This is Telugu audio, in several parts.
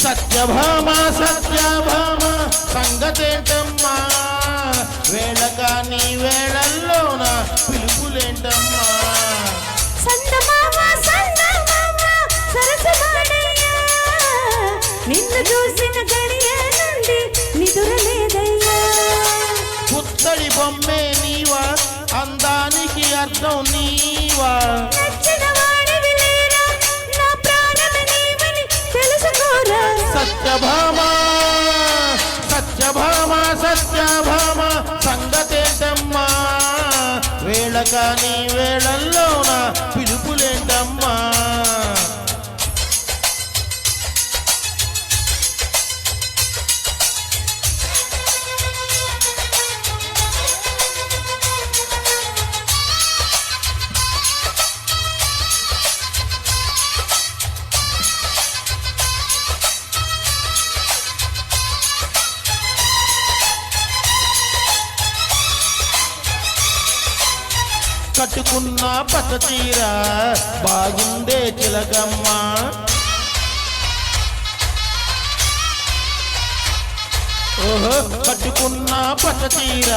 సత్యభామ సత్యభామ సంగతేంటమ్మా వేళ కానీ వేళల్లోన పిలుపులేంటమ్మా నిన్ను చూసిన గడియ నుండి నిదురలేదయ్యా పుత్తడి బొమ్మే నీవా అందానికి అర్థం నీవా సత్యభామ సత్యభామ సత్యభామ సంగతేటమ్మా? వేళ కానీ వేళల్లోన? కట్టుకున్న పచ్చ చీర. బాగుందే చిలకమ్మ. ఓహో కట్టుకున్న పచ్చ చీర.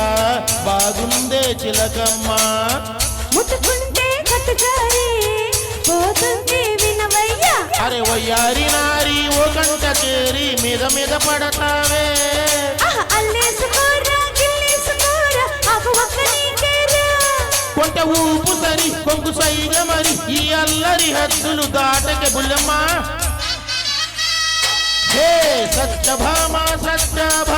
బాగుందే చిలకమ్మ. ముట్టుకుంటే కట్టుచారి పోతుంది వినవయ్యా. అరే వయ్యారి నారి ఓ గంట చేరి మీద మీద పడతావే. కొంట ఊపు సరి కొంగు సైగ ఈ అల్లరి హద్దులు దాటక బుల్లమ్మా. హే సత్యభామ సత్యభామ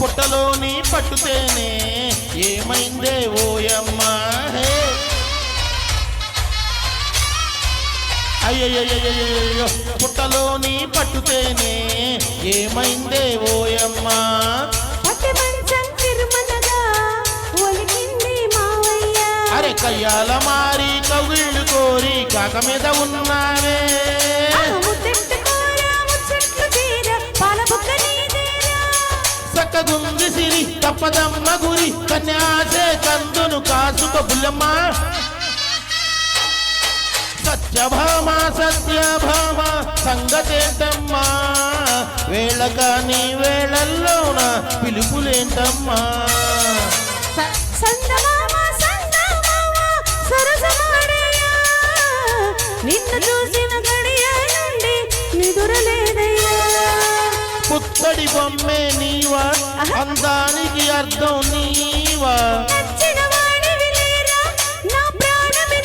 పుట్టలోని పట్టుతేనే ఏమైందే ఓయమ్మా? హే. పుట్టలోని పట్టుతేనే ఏమైందే ఓయమ్మా? అరే కయ్యాల మారి కవిళ్ళు కోరి కాక మీద ఉన్నావే పదమ్మ గురి కన్యాసే కందును కాసుక బుల్లమ్మ. సత్యభామ సత్యభామ సంగతేంటమ్మా? వేళ కాని వేళల్లోన పిలుపులేంటమ్మా? పుత్తడి బొమ్మే నీవా? అందానికి అర్థం నీవా? వాడివి లేరా? నా ప్రాణమే